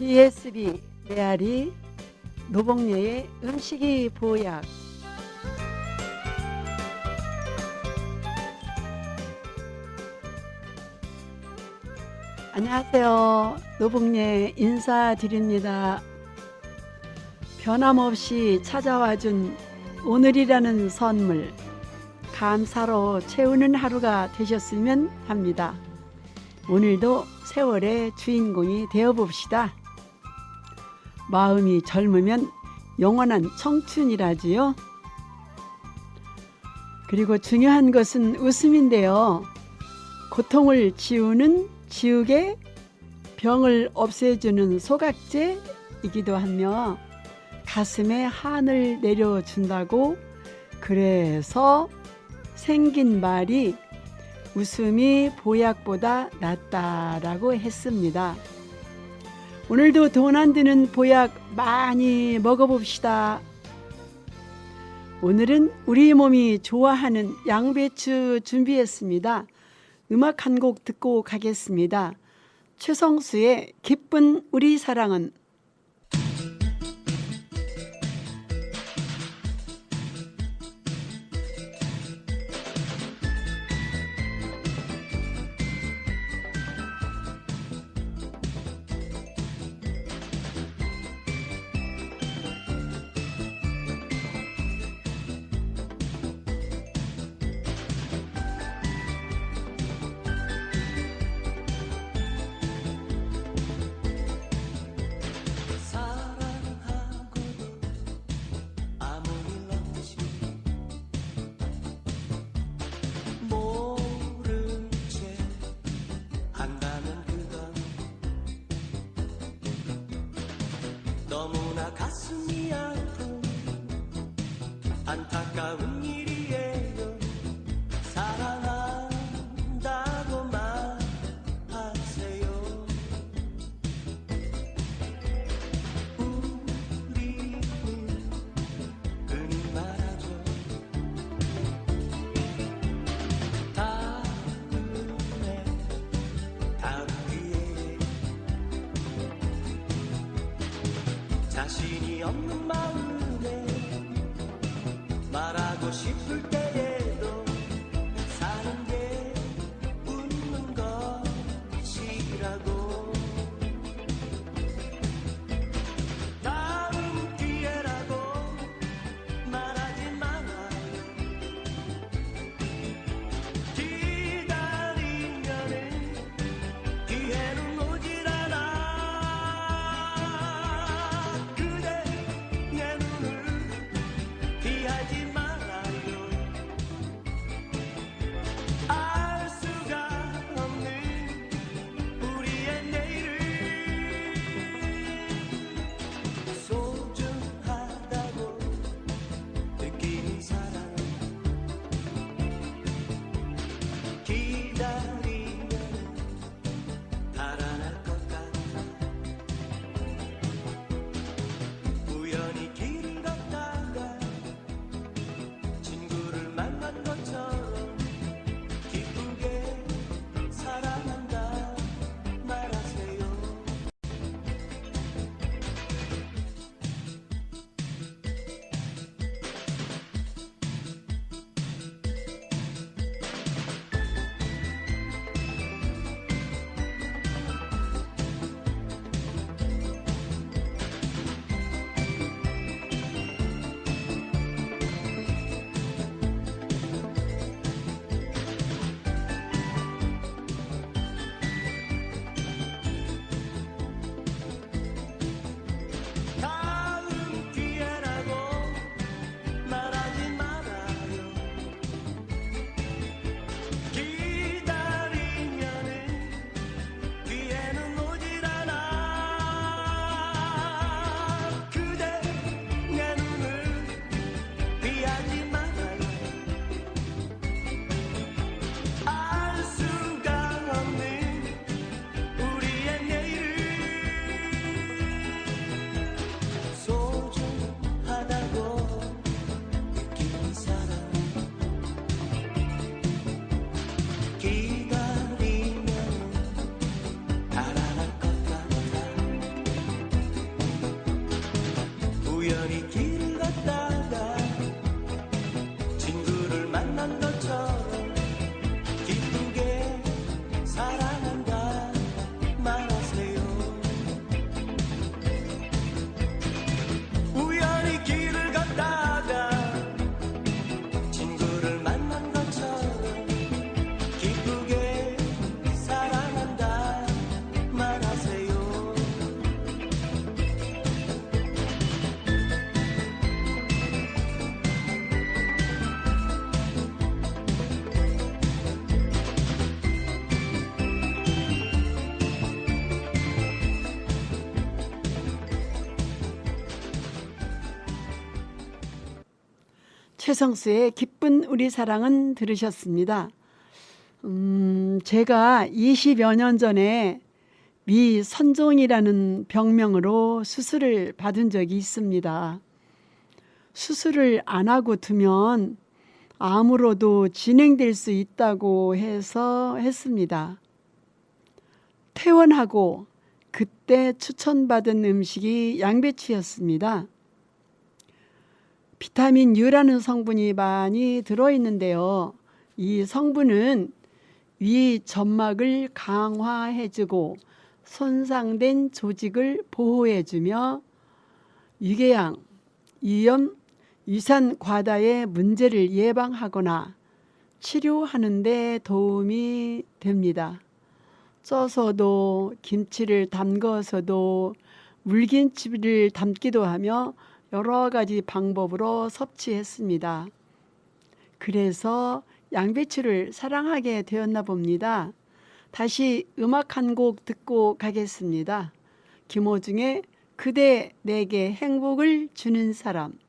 BSB 메아리 노봉녀의 음식이 보약 안녕하세요. 노봉녀 인사드립니다. 변함없이 찾아와준 오늘이라는 선물 감사로 채우는 하루가 되셨으면 합니다. 오늘도 세월의 주인공이 되어 봅시다. 마음이 젊으면 영원한 청춘이라지요. 그리고 중요한 것은 웃음인데요. 고통을 지우는 지우개, 병을 없애주는 소각제이기도 하며 가슴에 한을 내려준다고 그래서 생긴 말이 웃음이 보약보다 낫다라고 했습니다. 오늘도 돈 안 드는 보약 많이 먹어봅시다. 오늘은 우리 몸이 좋아하는 양배추 준비했습니다. 음악 한 곡 듣고 가겠습니다. 최성수의 기쁜 우리 사랑은 마음에 말하고 싶을 최성수의 기쁜 우리 사랑은 들으셨습니다. 음, 제가 20여 년 전에 미 선종이라는 병명으로 수술을 받은 적이 있습니다. 수술을 안 하고 두면 암으로도 진행될 수 있다고 해서 했습니다. 퇴원하고 그때 추천받은 음식이 양배추였습니다. 비타민 U라는 성분이 많이 들어있는데요. 이 성분은 위 점막을 강화해주고 손상된 조직을 보호해주며 유궤양, 위염, 유산 과다의 문제를 예방하거나 치료하는 데 도움이 됩니다. 쪄서도 김치를 담궈서도 물김치를 담기도 하며 여러 가지 방법으로 섭취했습니다. 그래서 양배추를 사랑하게 되었나 봅니다. 다시 음악 한 곡 듣고 가겠습니다. 김호중의 그대 내게 행복을 주는 사람.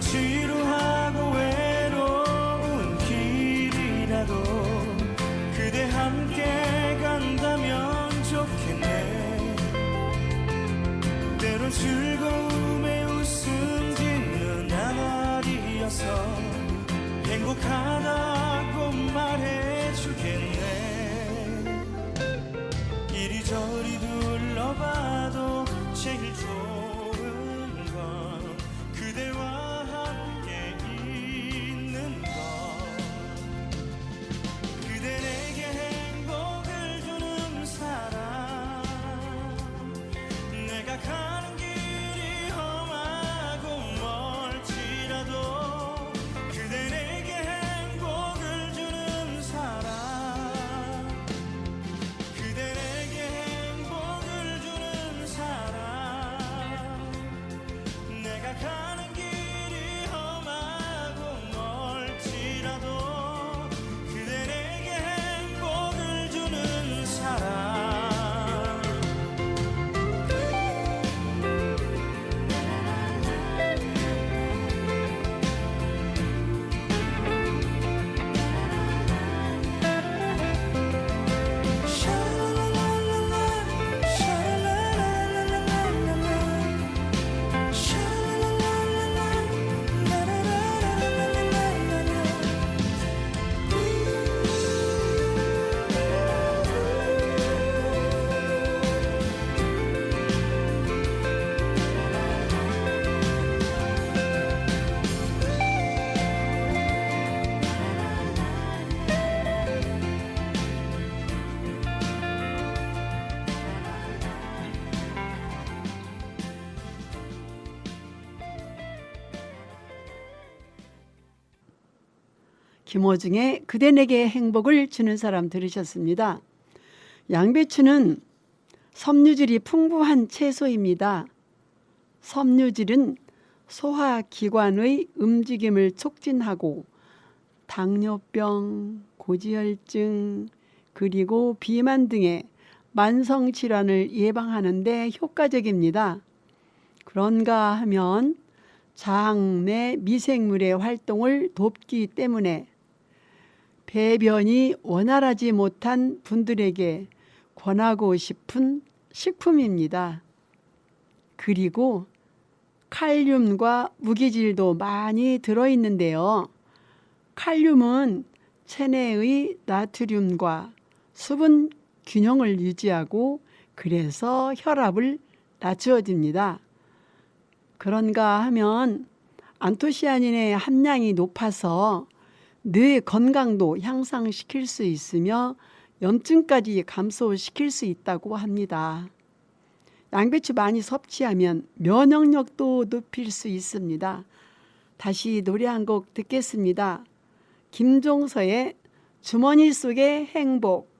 때 김호중의 그대 내게 행복을 주는 사람 들으셨습니다. 양배추는 섬유질이 풍부한 채소입니다. 섬유질은 소화기관의 움직임을 촉진하고 당뇨병, 고지혈증, 그리고 비만 등의 만성 질환을 예방하는 데 효과적입니다. 그런가 하면 장내 미생물의 활동을 돕기 때문에 배변이 원활하지 못한 분들에게 권하고 싶은 식품입니다. 그리고 칼륨과 무기질도 많이 들어있는데요. 칼륨은 체내의 나트륨과 수분 균형을 유지하고 그래서 혈압을 낮추어줍니다. 그런가 하면 안토시아닌의 함량이 높아서 뇌 건강도 향상시킬 수 있으며 염증까지 감소시킬 수 있다고 합니다. 양배추 많이 섭취하면 면역력도 높일 수 있습니다. 다시 노래 한 곡 듣겠습니다. 김종서의 주머니 속의 행복.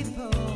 담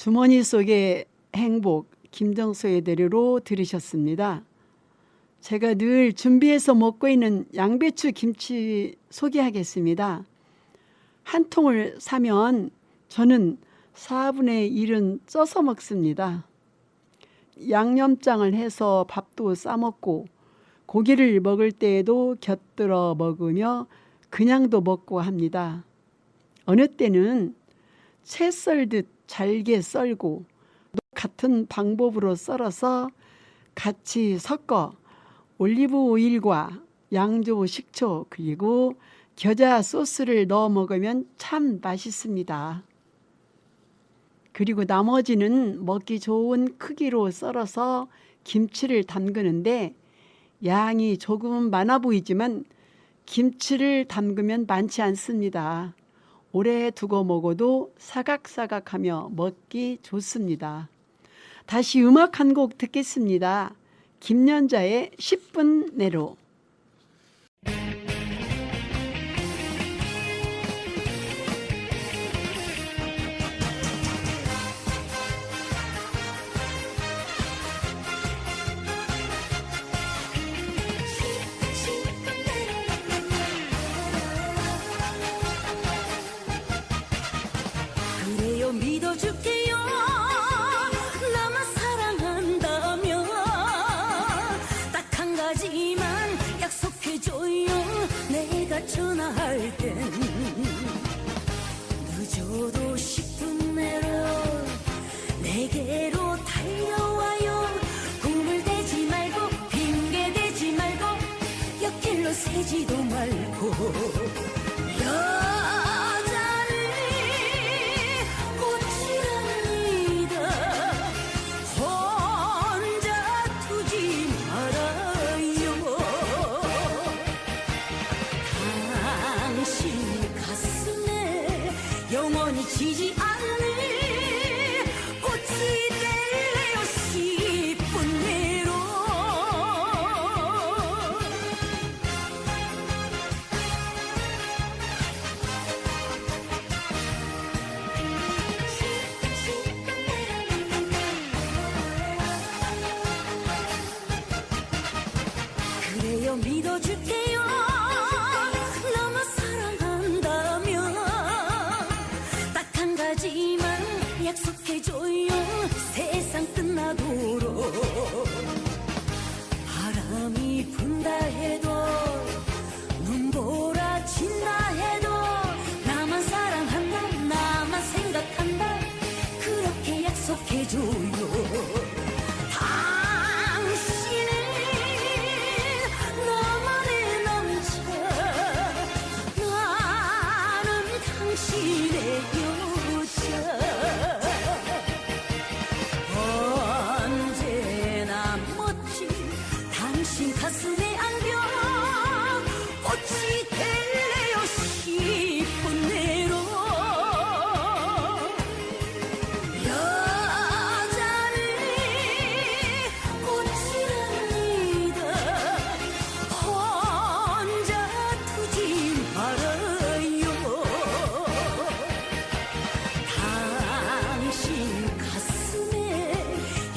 주머니 속의 행복 김정소의 노래로 들으셨습니다. 제가 늘 준비해서 먹고 있는 양배추 김치 소개하겠습니다. 한 통을 사면 저는 4분의 1은 쪄서 먹습니다. 양념장을 해서 밥도 싸먹고 고기를 먹을 때에도 곁들여 먹으며 그냥도 먹고 합니다. 어느 때는 채 썰듯 잘게 썰고 같은 방법으로 썰어서 같이 섞어 올리브 오일과 양조 식초 그리고 겨자 소스를 넣어 먹으면 참 맛있습니다. 그리고 나머지는 먹기 좋은 크기로 썰어서 김치를 담그는데 양이 조금 많아 보이지만 김치를 담그면 많지 않습니다. 오래 두고 먹어도 사각사각하며 먹기 좋습니다. 다시 음악 한 곡 듣겠습니다. 김연자의 10분 내로.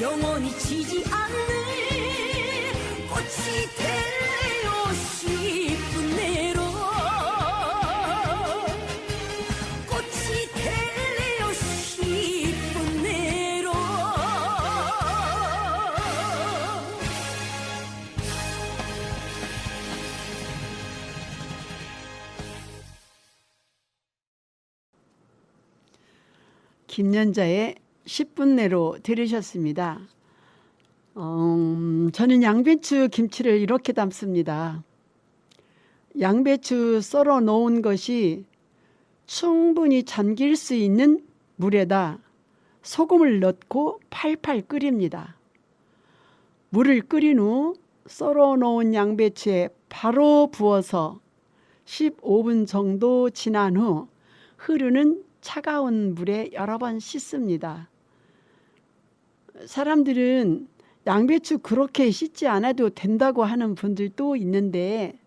영원히 지지 않는 꽃이 될래요 10분 내로. 꽃이 될래요 10분 내로. 김연자의 10분 내로 들으셨습니다. 음, 저는 양배추 김치를 이렇게 담습니다. 양배추 썰어 놓은 것이 충분히 잠길 수 있는 물에다 소금을 넣고 팔팔 끓입니다. 물을 끓인 후 썰어 놓은 양배추에 바로 부어서 15분 정도 지난 후 흐르는 차가운 물에 여러 번 씻습니다. 사람들은 양배추 그렇게 씻지 않아도 된다고 하는 분들도 있는데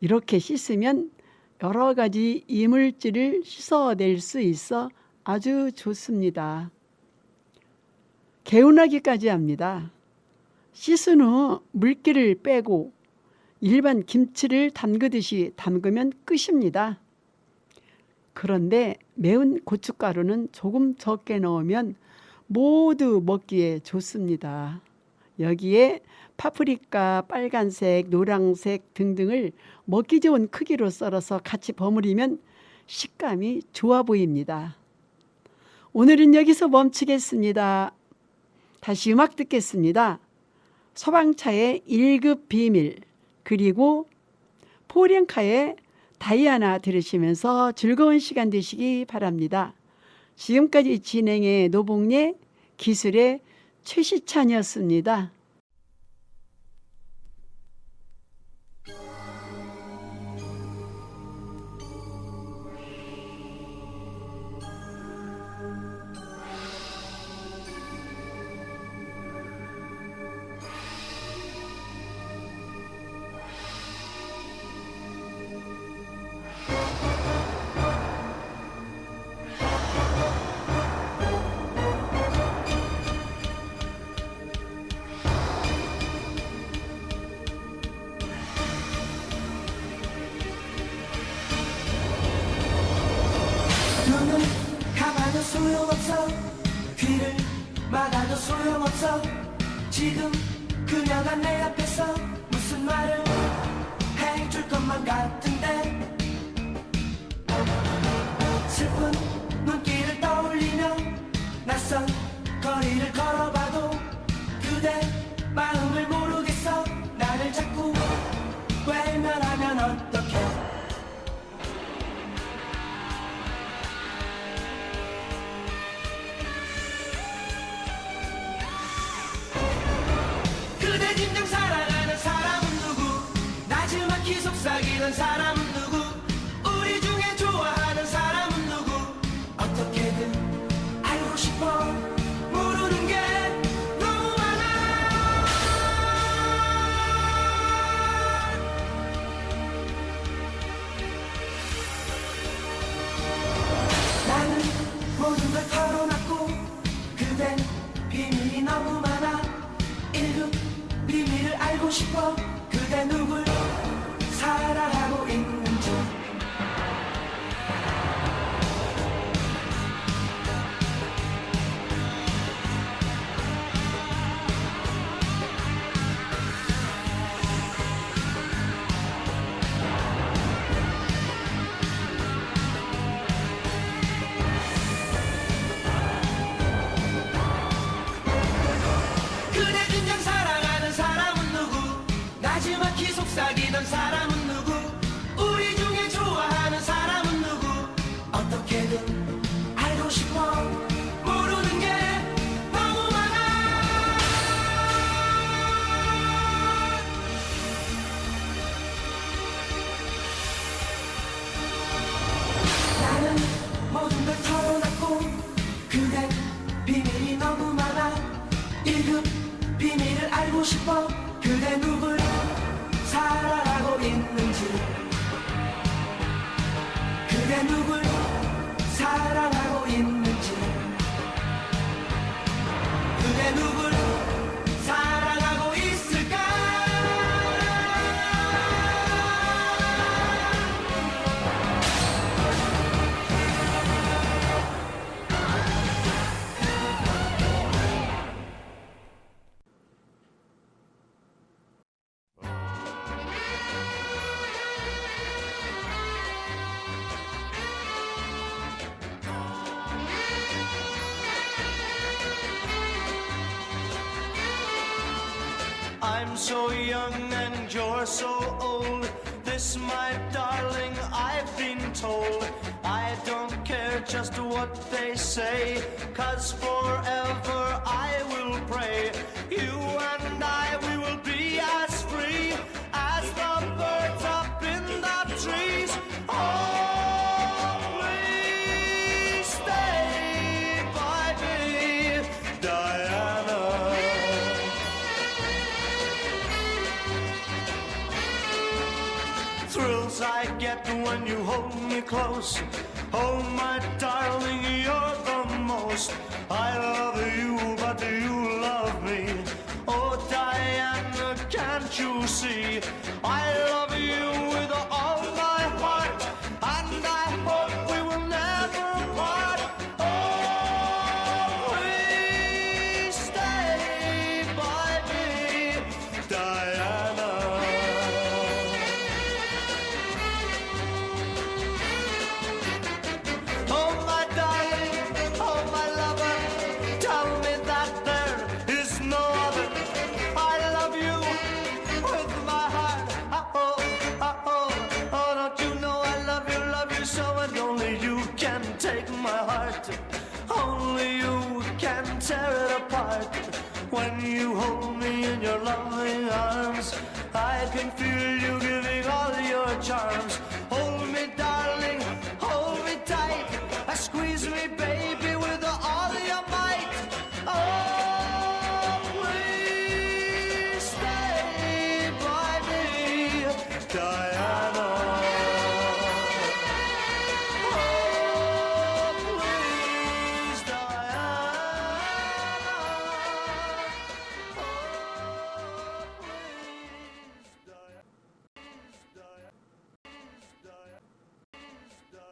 이렇게 씻으면 여러 가지 이물질을 씻어낼 수 있어 아주 좋습니다. 개운하기까지 합니다. 씻은 후 물기를 빼고 일반 김치를 담그듯이 담그면 끝입니다. 그런데 매운 고춧가루는 조금 적게 넣으면 모두 먹기에 좋습니다. 여기에 파프리카, 빨간색, 노란색 등등을 먹기 좋은 크기로 썰어서 같이 버무리면 식감이 좋아 보입니다. 오늘은 여기서 멈추겠습니다. 다시 음악 듣겠습니다. 소방차의 1급 비밀 그리고 포렌카의 다이아나 들으시면서 즐거운 시간 되시기 바랍니다. 지금까지 진행의 노봉래 기술의 최시찬이었습니다. 소용없어. 귀를 막아도 소용없어. 지금 그녀가 내 앞에서 무슨 말을 해줄 것만 같은데. 슬픈 눈길을 떠올리며 낯선 거리를 걸어봐도 그대 마음을 모르겠어. 나를 자꾸 외면하면 어떡 사람 사람은 This, my darling, I've been told. I don't care just what they say, cause forever close. Oh, my darling, you're the most. I love you, but do you love me? Oh, Diana, can't you see? Tear it apart. When you hold me in your loving arms, I can feel you giving all your charms.